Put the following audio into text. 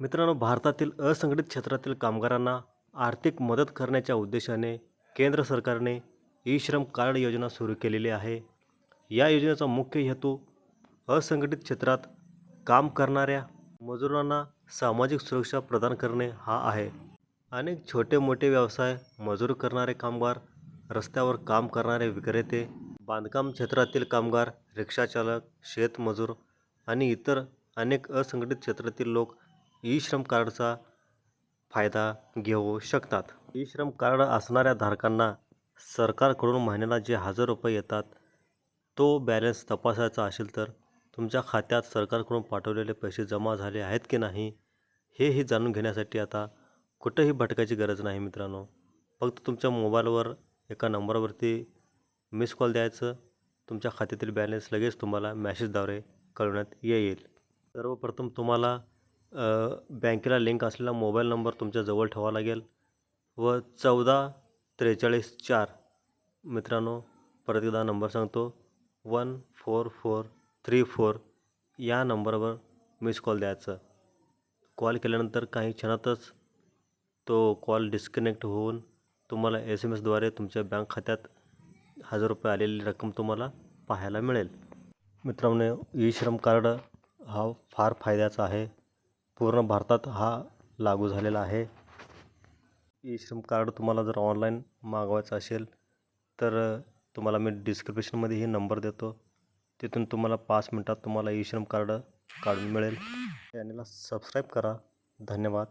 मित्रांनो भारतातील असंघटित क्षेत्रातील कामगारांना आर्थिक मदत करण्याच्या उद्देशाने केंद्र सरकारने ई श्रम कार्ड योजना सुरू केलेली आहे. या योजनेचा मुख्य हेतू असंघटित क्षेत्रात काम करणाऱ्या मजुरांना सामाजिक सुरक्षा प्रदान करणे हा आहे. अनेक छोटे मोठे व्यवसाय मजूर करणारे कामगार रस्त्यावर काम करणारे विक्रेते बांधकाम क्षेत्रातील कामगार रिक्षाचालक शेतमजूर आणि इतर अनेक असंघटित क्षेत्रातील लोक ई श्रम कार्डचा फायदा घेऊ शकतात. ई श्रम कार्ड असणाऱ्या धारकांना सरकारकडून महिन्याला जे हजार रुपये येतात तो बॅलन्स तपासायचा असेल तर तुमच्या खात्यात सरकारकडून पाठवलेले पैसे जमा झाले आहेत की नाही हेही जाणून घेण्यासाठी आता कुठंही भटकायची गरज नाही मित्रांनो. फक्त तुमच्या मोबाईलवर एका नंबरवरती मिस कॉल द्यायचं तुमच्या खात्यातील बॅलन्स लगेच तुम्हाला मॅसेजद्वारे कळवण्यात येईल. सर्वप्रथम तुम्हाला बँकेला लिंक असलेला मोबाईल नंबर तुमच्या जवळ ठेवावा लागेल. व चौदा त्रेचाळीस चार. मित्रांनो परत एकदा नंबर सांगतो. One four four three four या नंबरवर मिस कॉल द्यायचं. कॉल केल्यानंतर काही क्षणातच तो कॉल डिस्कनेक्ट होऊन तुम्हाला एस एम एसद्वारे तुमच्या बँक खात्यात हजार रुपये आलेली रक्कम तुम्हाला पाहायला मिळेल. मित्रांनो ई श्रम कार्ड हा फार फायद्याचा आहे. पूर्ण भारतात हा लागू झालेला आहे. ई श्रम कार्ड तुम्हाला जर ऑनलाईन मागवायचं असेल तर तुम्हाला मी डिस्क्रिप्शनमध्ये हे नंबर देतो. तिथून तुम्हाला पाच मिनटात तुम्हाला ई श्रम कार्ड काढून मिळेल. चॅनलला सबस्क्राईब करा. धन्यवाद.